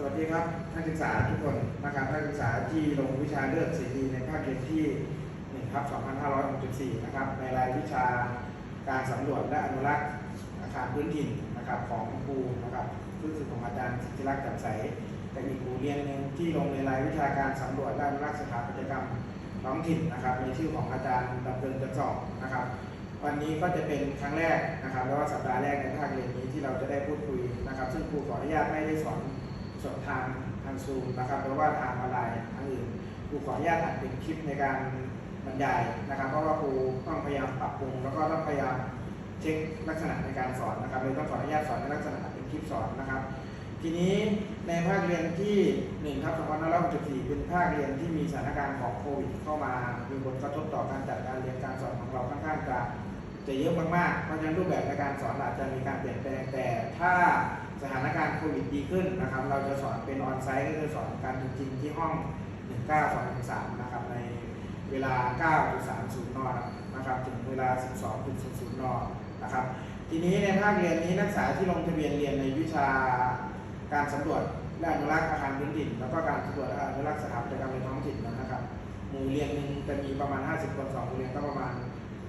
สวัสดีครับนักศึกษาทุกคนนะครับนักศึกษาที่ลงวิชาเลือกเสรีในภาคเรียนที่1ครับ2564นะครับในรายวิชาการสำรวจและอนุรักษ์อาคารพื้นถิ่นนะครับของครูนะครับรู้สึกของอาจารย์สิทธิรักษ์จับใสกับอีกครูเรียนหนึ่งที่ลงในรายวิชาการสำรวจและอนุรักษ์สถาปัตยกรรมท้องถิ่นนะครับในชื่อของอาจารย์ดำเนินจันสอบนะครับ วันนี้ก็จะเป็นครั้งแรกนะครับ แล้วก็สัปดาห์แรกในภาคเรียนนี้ที่เราจะได้พูดคุยนะครับ ซึ่งครูขออนุญาตไม่ได้สอน สดทางทางซูมนะครับเพราะว่าทางออนไลน์ทางอื่นครูขออนุญาตอัดเป็นคลิปในการบรรยายนะครับเพราะว่าครูต้องพยายามปรับปรุง แล้วก็ต้องพยายามเช็คลักษณะในการสอนนะครับเลยต้องขออนุญาตสอนในลักษณะเป็นคลิปสอนนะครับ ทีนี้ในภาคเรียนที่1ครับ2564เป็นภาคเรียนที่มีสถานการณ์ของโควิดเข้ามามีผลกระทบต่อการจัดการเรียนการสอนของเราค่อนข้างจะจะเยอะมากๆเพราะฉะนั้นรูปแบบในการสอนอาจจะมีการเปลี่ยนแปลงแต่ถ้า สถานการณ์โควิดดีขึ้นนะครับ เราจะสอนเป็นออนไซต์ก็คือสอนการจริงที่ห้อง 192-3 นะครับ ในเวลา 9.30 น นะครับ ถึงเวลา 12.00 น นะครับ ทีนี้ในภาคเรียนนี้นักศึกษาที่ลงทะเบียนเรียนในวิชาการสำรวจและอนุรักษ์อาคารพื้นถิ่นแล้วก็การสำรวจและอนุรักษ์สถาปัตยกรรมในท้องถิ่นนะครับ หมู่เรียนหนึ่งจะมีประมาณ 50 คนสองหมู่เรียนก็ประมาณ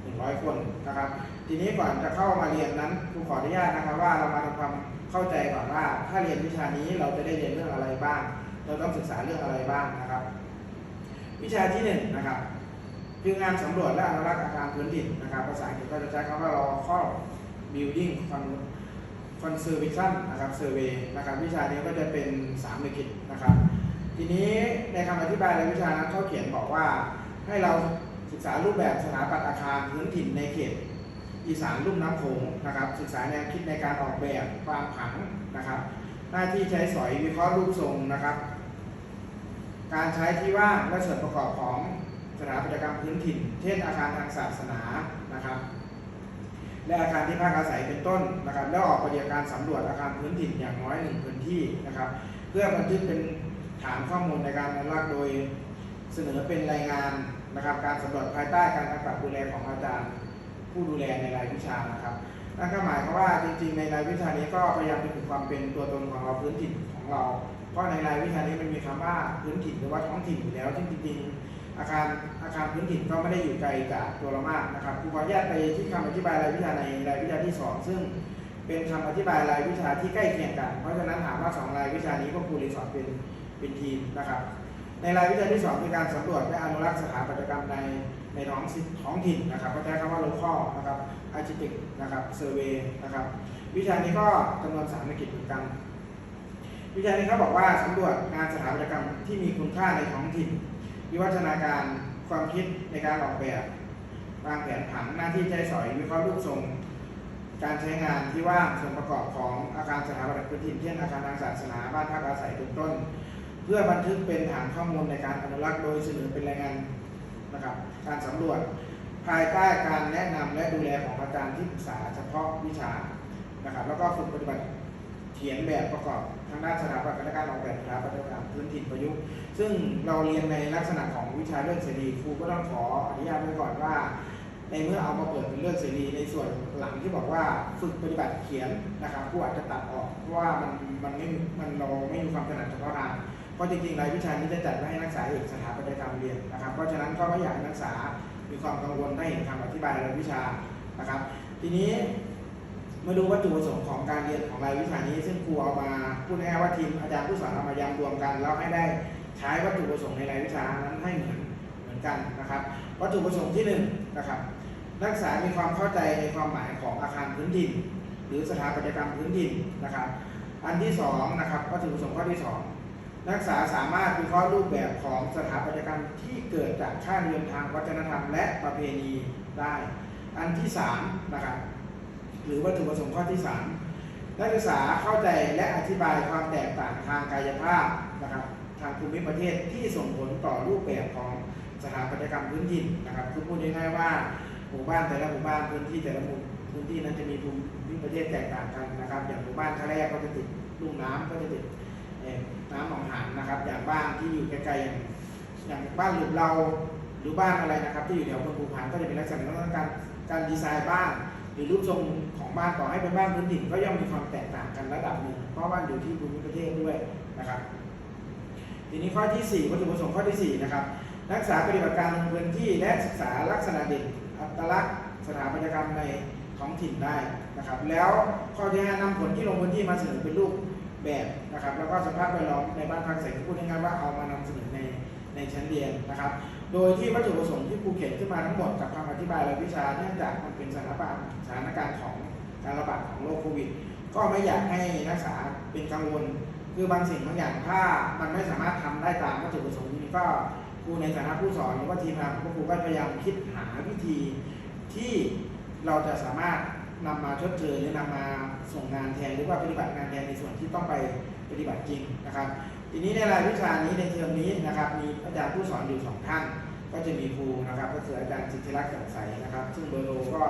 100 คนนะครับ ทีนี้ก่อนจะเข้ามาเรียนนั้นครูขออนุญาตนะครับว่าเรามาทำความเข้าใจก่อนว่า ถ้าเรียนวิชานี้เราจะได้เรียนเรื่องอะไรบ้าง เราต้องศึกษาเรื่องอะไรบ้างนะครับ วิชาที่หนึ่งนะครับคืองานสำรวจและอนุรักษ์อาคารพื้นถิ่นนะครับ ภาษาอังกฤษก็จะใช้คำว่าราข้อ building conservation นะครับ survey นะครับ วิชานี้ก็จะเป็นสามลิขิตนะครับ ทีนี้ในคำอธิบายในวิชานั้นเขาเขียนบอกว่าให้เรา ศึกษารูปแบบสถาปัตย์อาคารพื้นถิ่นในเขตอีสานลุ่มน้ำโขงนะครับ ศึกษาแนวคิดในการออกแบบความผังนะครับ หน้าที่ใช้สอยวิเคราะห์รูปทรงนะครับ การใช้ที่ว่างและส่วนประกอบของสถาปัตยกรรมพื้นถิ่น เช่นอาคารทางศาสนานะครับ และอาคารที่พักอาศัยเป็นต้นนะครับ แล้วออกปฏิบัติการสำรวจอาคารพื้นถิ่นอย่างน้อยหนึ่งพื้นที่นะครับ เพื่อบันทึกเป็นฐานข้อมูลในการอนุรักษ์โดยเสนอเป็นรายงาน นะครับ การสำรวจภายใต้การกำกับดูแลของอาจารย์ผู้ดูแลในรายวิชานะครับนั่นก็หมายความว่าจริงๆ ในรายวิชานี้ก็พยายามจะถึงความเป็นตัวตนของเราพื้นถิ่นของเรา เพราะในรายวิชานี้มันมีคำว่าพื้นถิ่นหรือว่าท้องถิ่นอยู่แล้วซึ่งจริงๆ อาคารอาคารพื้นถิ่นก็ไม่ได้อยู่ไกลจากตัวเรามากนะครับครูขออนุญาตไปที่คำอธิบายรายวิชาในรายวิชาที่สองซึ่งเป็นคำอธิบายรายวิชาที่ใกล้เคียงกัน เพราะฉะนั้นถามว่าสองรายวิชานี้ก็ครูเรียนสอนเป็นเป็นทีมนะครับ ในรายวิชาที่สองคือการสำรวจและอนุรักษ์สถาปัตยกรรมในในท้องท้องถิ่นนะครับก็ใช้คำว่า local นะครับ architect นะครับ survey นะครับ วิชานี้ก็จำนวนสามกิจเหมือนกัน วิชานี้เขาบอกว่าสำรวจงานสถาปัตยกรรมที่มีคุณค่าในท้องถิ่น วิวัฒนาการความคิดในการออกแบบวางแผนผังหน้าที่ใช้สอยวิเคราะห์รูปทรง การใช้งานที่ว่างส่วนประกอบของอาคารสถาปัตยพื้นถิ่นเช่นอาคารทางศาสนาบ้านพักอาศัยเป็นต้น พื่อบันทึกเป็นฐานข้อมูลในการอนุรักษ์โดยเสนอเป็นรายงานนะครับการสำรวจภายใต้การแนะนำและดูแลของอาจารย์ที่ปรึกษาเฉพาะวิชานะครับแล้วก็ฝึกปฏิบัติเขียนแบบประกอบทางด้านสถาปัตยการมออกแบบสถาปัตยกรรมพื้นถิ่นประยุกต์ซึ่งเราเรียนในลักษณะของวิชาเรื่องเสรีครูก็ต้องขออนุญาตไว้ก่อนว่า ในเมื่อเอามาเปิดเป็นเรื่องเสรีในส่วนหลังที่บอกว่าฝึกปฏิบัติเขียนนะครับผู้อาจจะตัดออกเพราะว่ามันมันไม่มันเราไม่มีความถนัดเฉพาะทาง ราะจริงๆรายวิชานี้จะจัดไว้ให้นักศึกษาเอกสถาปัตยกรรมเรียนนะครับ เพราะฉะนั้นก็ไม่อยากให้นักศึกษามีความกังวลได้เห็นคำอธิบายรายวิชานะครับ ทีนี้มาดูวัตถุประสงค์ของการเรียนของรายวิชานี้ ซึ่งครูเอามาพูดง่ายว่าทีมอาจารย์ผู้สอนเอามายำรวมกัน แล้วให้ได้ใช้วัตถุประสงค์ในรายวิชานั้นให้เหมือนเหมือนกันนะครับ วัตถุประสงค์ที่หนึ่งนะครับ นักศึกษามีความเข้าใจในความหมายของอาคารพื้นถิ่นหรือสถาปัตยกรรมพื้นถิ่นนะครับ อันที่สองนะครับวัตถุประสงค์ข้อที่สอง นักศึกษาสามารถวิเคราะห์รูปแบบของสถาปัตยกรรมที่เกิดจากค่านิยมทางวัฒนธรรม และประเพณีได้ อันที่สามนะครับหรือวัตถุประสงค์ข้อที่สามนักศึกษาเข้าใจและอธิบายความแตกต่างทางกายภาพนะครับทางภูมิประเทศที่ส่งผลต่อรูปแบบของสถาปัตยกรรมพื้นถิ่นนะครับคือพูดง่ายๆว่าหมู่บ้านแต่ละหมู่บ้านพื้นที่แต่ละหมู่พื้นที่นั้นจะมีภูมิประเทศแตกต่างกันนะครับ อย่างหมู่บ้านท่าแรกก็จะติดลุ่มน้ำก็จะติด น้ำหนองหานนะครับ อย่างบ้านที่อยู่ใกลๆอย่างอย่างบ้านหลุมเราหรือบ้านอะไรนะครับ ที่อยู่แถวบนภูผานก็จะเป็นลักษณะของการการดีไซน์บ้านหรือรูปทรงของบ้านต่อให้เป็นบ้านพื้นถิ่นก็ย่อมมีความแตกต่างกันระดับหนึ่งเพราะว่านอยู่ที่ภูมิประเทศด้วยนะครับ ทีนี้ข้อที่ 4 วัตถุประสงค์ข้อที่ 4 นะครับ นักศึกษาปฏิบัติการลงพื้นที่และศึกษาลักษณะเด่นอัตลักษณ์สถาปัตยกรรมในท้องถิ่นได้นะครับ แล้วข้อที่5นำผลที่ลงพื้นที่มาเสนอเป็นรูป แบบนะครับ แล้วก็สภาพแวดล้อมในบ้านพักอาศัยที่พูดง่ายๆว่าเอามานำเสนอในในชั้นเรียนนะครับ โดยที่วัตถุประสงค์ที่ครูเขียนขึ้นมาทั้งหมดกับคำอธิบายรายวิชาเนื่องจากมันเป็นสถานการณ์สถานการณ์ของการระบาดของโรคโควิด ก็ไม่อยากให้นักศึกษาเป็นกังวล คือบางสิ่งบางอย่างถ้ามันไม่สามารถทำได้ตามวัตถุประสงค์นี้ก็ครูในฐานะผู้สอนหรือว่าทีมงานของครูก็พยายามคิดหาวิธีที่เราจะสามารถ นำมาชดเชยหรือนำมาส่งงานแทนหรือว่าปฏิบัติงานแทนในส่วนที่ต้องไปปฏิบัติจริงนะครับ ทีนี้ในรายวิชานี้ในเทอมนี้นะครับ มีอาจารย์ผู้สอนอยู่สองท่าน ก็จะมีครูนะครับ ก็คืออาจารย์สิทธิรักษ์แจ่มใสนะครับ ซึ่งเบอร์โทรก็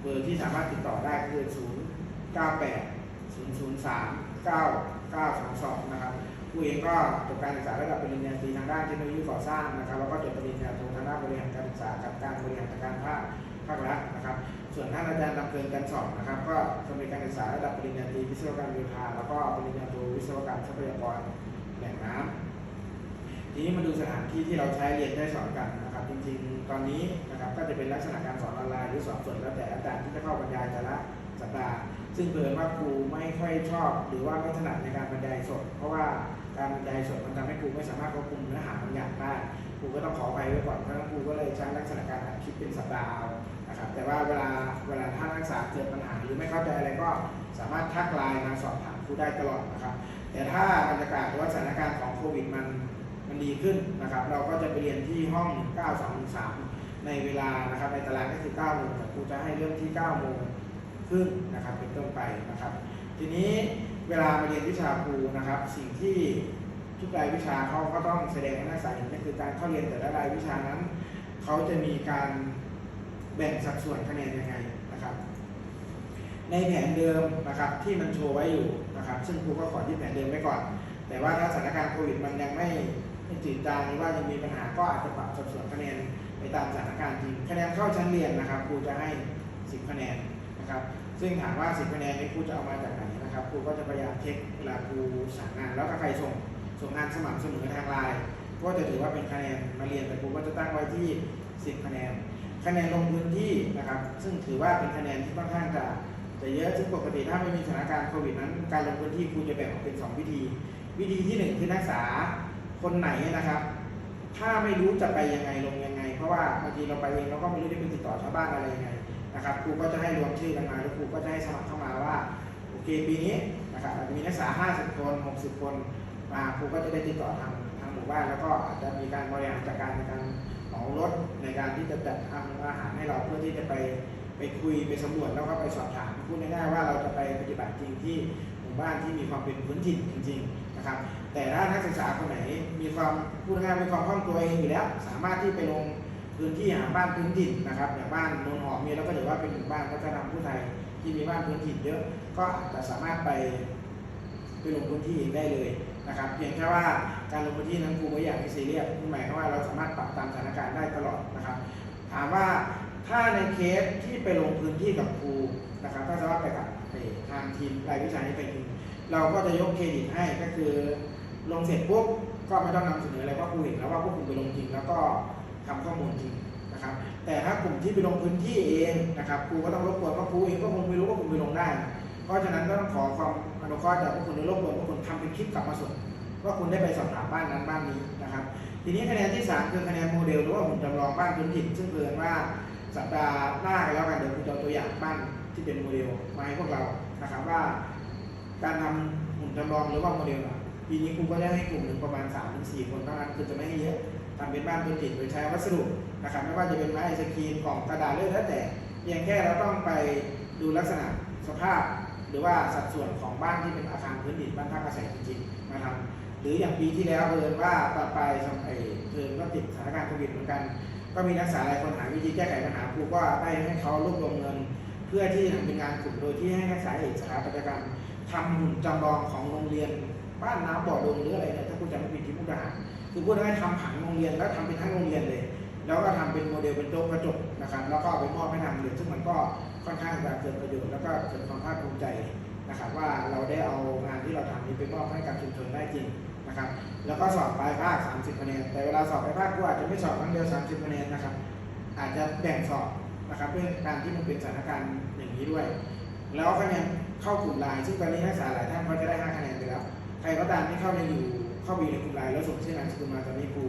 เบอร์ที่สามารถติดต่อได้ก็คือ 0 9 8 0 0 3 9 9 2 2 นะครับผู้เองก็จบการศึกษาระดับปริญญาตรีทางด้านเทคโนโลยีก่อสร้างนะครับ แล้วก็จบปริญญาโททางด้านบริหารการศึกษากับการบริหารจัดการภาค ภาครัฐนะครับ ส่วนท่านอาจารย์ลำเพลินกันสอบนะครับ ก็สำเร็จการศึกษาระดับปริญญาตรีวิศวกรรมโยธาแล้วก็ปริญญาโทวิศวกรรมทรัพยากรแหล่งน้ำทีนี้มาดูสถานที่ที่เราใช้เรียนได้สอนกันนะครับ จริงๆ ตอนนี้นะครับก็จะเป็นลักษณะการสอนออนไลน์หรือสอนสดแล้วแต่อาจารย์ที่จะเข้าบรรยายแต่ละสัปดาห์ซึ่งเผอิญว่าครูไม่ค่อยชอบ หรือว่าไม่ถนัดในการบรรยายสด เพราะว่าการบรรยายสดมันทำให้ครูไม่สามารถควบคุมเนื้อหาบางอย่างได้ รูก็ต้องขอไปไว้ก่อนเพราะนั้นครูก็เลยใช้ลักษณะการอัดคลิปเป็นสัปดาห์นะครับ แต่ว่าเวลาเวลาท่านนักศึกษาเกิดปัญหาหรือไม่เข้าใจอะไรก็สามารถทักไลน์มาสอบถามครูได้ตลอดนะครับ แต่ถ้าบรรยากาศหรือว่าสถานการณ์ของโควิดมันมันดีขึ้นนะครับ เราก็จะไปเรียนที่ห้อง 9213 ในเวลานะครับในตารางก็คือ9โมงแต่ครูจะให้เริ่มที่9โมงครึ่งนะครับเป็นต้นไปนะครับ ทีนี้เวลามาเรียนวิชาครูนะครับ สิ่งที่ ทุกรายวิชาเขาก็ต้องแสดงให้นักศึกษาเห็นก็คือการเข้าเรียนแต่ละรายวิชานั้นเขาจะมีการแบ่งสัดส่วนคะแนนยังไงนะครับ ในแผนเดิมนะครับที่มันโชว์ไว้อยู่นะครับ ซึ่งครูก็ขอยึดแผนเดิมไว้ก่อน แต่ว่าถ้าสถานการณ์โควิดมันยังไม่ไม่จืดจางหรือว่ายังมีปัญหาก็อาจจะปรับสัดส่วนคะแนนไปตามสถานการณ์จริงคะแนนเข้าชั้นเรียนนะครับครูจะให้ 10 คะแนนนะครับ ซึ่งถามว่า 10 คะแนนนี้ครูจะเอามาจากไหนนะครับครูก็จะพยายามเช็คเวลาครูสั่งงานแล้วก็ใครส่ง ส่งงานสม่ำเสมอทางไลน์ก็จะถือว่าเป็นคะแนนมาเรียนแต่ครูก็จะตั้งไว้ที่ 10 คะแนน คะแนนลงพื้นที่นะครับ ซึ่งถือว่าเป็นคะแนนที่ค่อนข้างจะจะเยอะซึ่งปกติถ้าไม่มีสถานการณ์โควิดนั้น การลงพื้นที่ครูจะแบ่งออกเป็น 2 วิธี วิธีที่หนึ่งคือนักศึกษาคนไหนนะครับ ถ้าไม่รู้จะไปยังไงลงยังไง เพราะว่าบางทีเราไปเองเราก็ไม่รู้จะไปติดต่อชาวบ้านอะไรยังไงนะครับครูก็จะให้รวมชื่อกันมาแล้วครูก็จะให้สมัครเข้ามาว่าโอเคปีนี้นะครับมีนักศึกษา 50 คน 60 คน ครูก็จะได้ติดต่อทางทางหมู่บ้านแล้วก็อาจจะมีการบริหารจัดการในการเหมารถในการที่จะจัดทำอาหารให้เราเพื่อที่จะไปไปคุยไปสำรวจแล้วก็ไปสอบถามพูดง่ายๆว่าเราจะไปปฏิบัติจริงที่หมู่บ้านที่มีความเป็นพื้นถิ่นจริง ๆนะครับ แต่ถ้านักศึกษาคนไหนมีความพูดง่ายๆมีความคล่องตัวเองอยู่แล้ว สามารถที่ไปลงพื้นที่หาบ้านพื้นถิ่นนะครับอย่างบ้านโนนหอมเนี่ยเราก็ถือว่าเป็นหมู่บ้านพัฒนาผู้ไทยที่มีบ้านพื้นถิ่นเยอะก็อาจจะสามารถไปไปลงพื้นที่ได้เลย นะครับเพียงแค่ว่าการลงพื้นที่นั้นครูไม่อยากให้ซีเรียสหมายความว่าเราสามารถปรับตามสถานการณ์ได้ตลอดนะครับ ถามว่าถ้าในเคสที่ไปลงพื้นที่กับครูนะครับก็จะว่าไปกับทางทีมรายวิชานี้ไปจริงเราก็จะยกเครดิตให้ก็คือ ลงเสร็จปุ๊บก็ไม่ต้องนำเสนออะไรเพราครูเห็นแล้วว่าพวกคุณไปลงจริงแล้วก็ทำข้อมูลจริงนะครับ แต่ถ้ากลุ่มที่ไปลงพื้นที่เองนะครับครูก็ต้องรบกวนเพราะครูเองก็คงไม่รู้ว่าคุณไปลงได้ เพราะฉะนั้นก็ต้องขอความ อนุเคราะห์จากพวกคุณในรวบกวนพวกคุณทำเป็นคลิปกลับมาส่งว่าคุณได้ไปสอบถามบ้านนั้นบ้านนี้นะครับ ทีนี้คะแนนที่ 3 คือคะแนนโมเดลหรือว่าหุ่นจำลองบ้านพื้นถิ่นซึ่งเกินว่าสัปดาห์หน้ากันแล้วกันเดี๋ยวคุณจะตัวอย่างบ้านที่เป็นโมเดลมาให้พวกเรานะครับว่า การทำหุ่นจำลองหรือว่าโมเดลปีนี้ครูก็จะให้กลุ่มหนึ่งประมาณ3าถึงสคนเท่านั้นคือจะไม่ให้เยอะทำเป็นบ้านพื้นถิ่นโดยใช้วัสดุนะครับไม่ว่าจะเป็นไม้ไอศกรีมกล่องกระดาษเลื่อยแล้วแต่เพียงแค่เราต้องไปดูลักษณะสภาพ รือว่าสัดส่วนของบ้านที่เป็นอาคารพื้นดินบ้านพักอาศัยจริงๆมาทำหรืออย่างปีที่แล้วเพิ่นว่าต่อไปสมัยเพิ่นก็ติดสถานการณ์โควิดเหมือนกัน ก็มีนักศึกษาหลายคนหาวิธีแก้ไขปัญหาครูก็ได้ให้เขารวบรวมเงิน เพื่อที่ทำเป็นงานกลุ่มโดยที่ให้นักศึกษาเอกสถาปัตยกรรมทำหุ่นจำลองของโรงเรียนบ้านน้ำบ่อดงหรืออะไรเนี่ยถ้าคุณจำไม่ผิดที่มุกดาหารคือพูดง่ายๆทำผังโรงเรียนแล้วทำเป็นทั้งโรงเรียนเลย แล้วก็ทำเป็นโมเดลเป็นโต๊ะกระจกนะครับแล้วก็เอาไปมอบให้ทางโรงเรียนซึ่งมันก็ ค่อนข้างจะเกิดประโยชน์แล้วก็เกิดความภาคภูมิใจนะครับ ว่าเราได้เอางานที่เราทำนี้ไปมอบให้กับชุมชนได้จริงนะครับ แล้วก็สอบปลายภาค 30คะแนนแต่เวลาสอบปลายภาคกูอาจจะไม่สอบครั้งเดียว 30คะแนนนะครับ อาจจะแบ่งสอบนะครับเพื่อการที่มันเป็นสถานการณ์อย่างนี้ด้วย แล้วคะแนนเข้ากลุ่มไลน์ซึ่งตอนนี้นักศึกษาหลายท่านก็จะได้5คะแนนไปแล้วใครก็ตามที่เข้าในอยู่เข้าไปในกลุ่มไลน์แล้วส่งชื่อนามสกุลมาตอนนี้ครู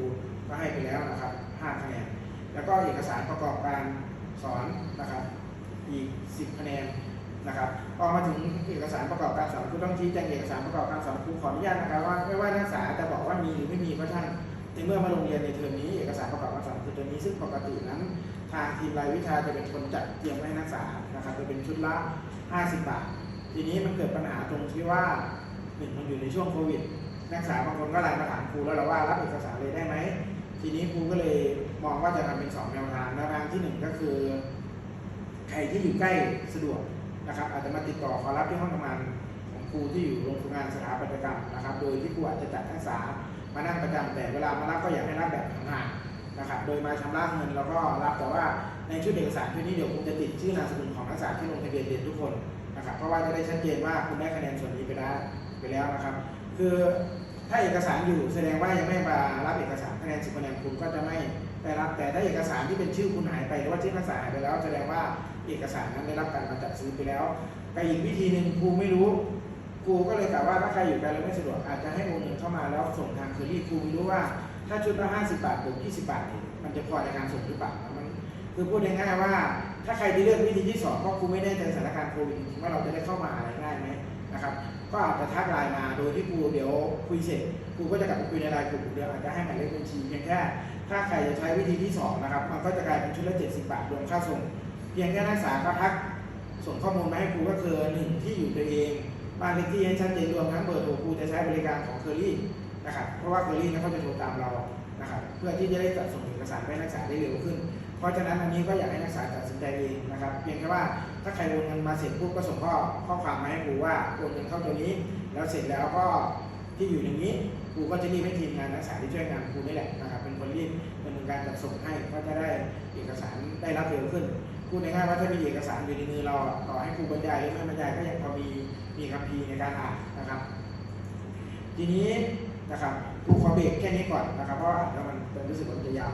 ก็ให้ไปแล้วนะครับ5คะแนนแล้วก็เอกสารประกอบการสอนนะครับ อีก 10 คะแนนนะครับพอมาถึงเอกสารประกอบการสอนครูต้องชี้แจงเอกสารประกอบการสอนครูขออนุญาตนะครับว่าไม่ว่านักศึกษาจะบอกว่ามีหรือไม่มีก็ช่างในเมื่อมาโรงเรียนในเทอมนี้เอกสารประกอบการสอนคือตัวนี้ซึ่งปกตินั้น ทางทีมรายวิชาจะเป็นคนจัดเตรียมให้นักศึกษานะครับจะเป็นชุดละ 50 บาท ทีนี้มันเกิดปัญหาตรงที่ว่าหนึ่งมันอยู่ในช่วงโควิด นักศึกษาบางคนก็ไลน์มาถามครูแล้วเราว่ารับเอกสารเลยได้ไหมทีนี้ครูก็เลยมองว่าจะทำเป็นสองแนวทางแนวทางที่หนึ่งก็คือ ใครที่อยู่ใกล้สะดวกนะครับอาจจะมาติดต่อขอรับที่ห้องทำงานของครูที่อยู่โรงฝึกงานสถาปัตยกรรมนะครับ โดยที่ครูอาจจะจัดนักศึกษามานั่งประจำแต่เวลามารับก็อยากให้รับแบบห่างๆนะครับ โดยมาชำระเงินแล้วก็รับแต่ว่าในชุดเอกสารชุดนี้เดี๋ยวครูจะติดชื่อนามสกุลของนักศึกษาที่ลงทะเบียนเรียนทุกคนนะครับเพราะว่าจะได้ชัดเจนว่าคุณได้คะแนนส่วนนี้ไปแล้วไปแล้วนะครับ คือถ้าเอกสารอยู่แสดงว่ายังไม่มารับเอกสารคะแนนสิบคะแนนคุณก็จะไม่ ได้รับแต่ถ้าเอกสารที่เป็นชื่อคุณหายไปหรือว่าชื่อนักศึกษาหายไปแล้วแสดงว่าเอกสารนั้นได้รับการมาจัดซื้อไปแล้วแต่อีกวิธีหนึ่งครูไม่รู้ครูก็เลยกล่าวว่าถ้าใครอยู่ไกลแล้วไม่สะดวกอาจจะให้โอนเงินเข้ามาแล้วส่งทางเคอรี่ครูไม่รู้ว่าถ้าชุดละห้าสิบบาทบวกยี่สิบบาทเนี่ยมันจะพอในการส่งหรือเปล่ามันคือพูดง่ายๆว่า ถ้าใครที่เลือกวิธีที่สองเพราะครูไม่แน่ใจสถานการณ์โควิดจริงๆว่าเราจะได้เข้ามาอะไรง่ายไหมนะครับก็อาจจะทักไลน์มาโดยที่ครูเดี๋ยวคุยเสร็จครูก็จะกลับไปคุยในไลน์กลุ่มเดียวอาจจะให้หมายเลขบัญชีเพียงแค่ ถ้าใครจะใช้วิธีที่สองนะครับ มันก็จะกลายเป็นชุดละ 70 บาทรวมค่าส่ง เพียงแค่นักศึกษาก็ทัก ส่งข้อมูลมาให้ครูก็คือหนึ่งที่อยู่ตัวเองบ้านเลขที่ให้ชัดเจนรวมทั้งเบอร์โทรครูจะใช้บริการของเคอรี่นะครับเพราะว่าเคอรี่เนี่ยเขาจะโทรตามเรานะครับเพื่อที่จะได้จัดส่งเอกสารให้นักศึกษาได้เร็วขึ้น เพราะฉะนั้นอันนี้ก็อยากให้นักศึกษาตัดสินใจเองนะครับ เพียงแค่ว่าถ้าใครโอนเงินมาเสร็จปุ๊บก็ส่งข้อข้อความมาให้ครูว่าโอนเงินเข้าตัวนี้ แล้วเสร็จแล้วก็ ที่อยู่อย่างนี้ครูก็จะรีบให้ทีมงานนักศึกษาที่ช่วยงานครูนี่แหละนะครับเป็นคนรีบดำเนินการจัดส่งให้ก็จะได้เอกสารได้รับเร็วขึ้นพูดง่ายๆว่าถ้ามีเอกสารอยู่ในมือเราต่อให้ครูบรรยายหรือไม่บรรยายก็ยังพอมีมีคัมภีร์ในการอ่านนะครับ ทีนี้นะครับครูขอเบรกแค่นี้ก่อนนะครับเพราะว่าแล้วมันจะรู้สึกว่ามันจะยาว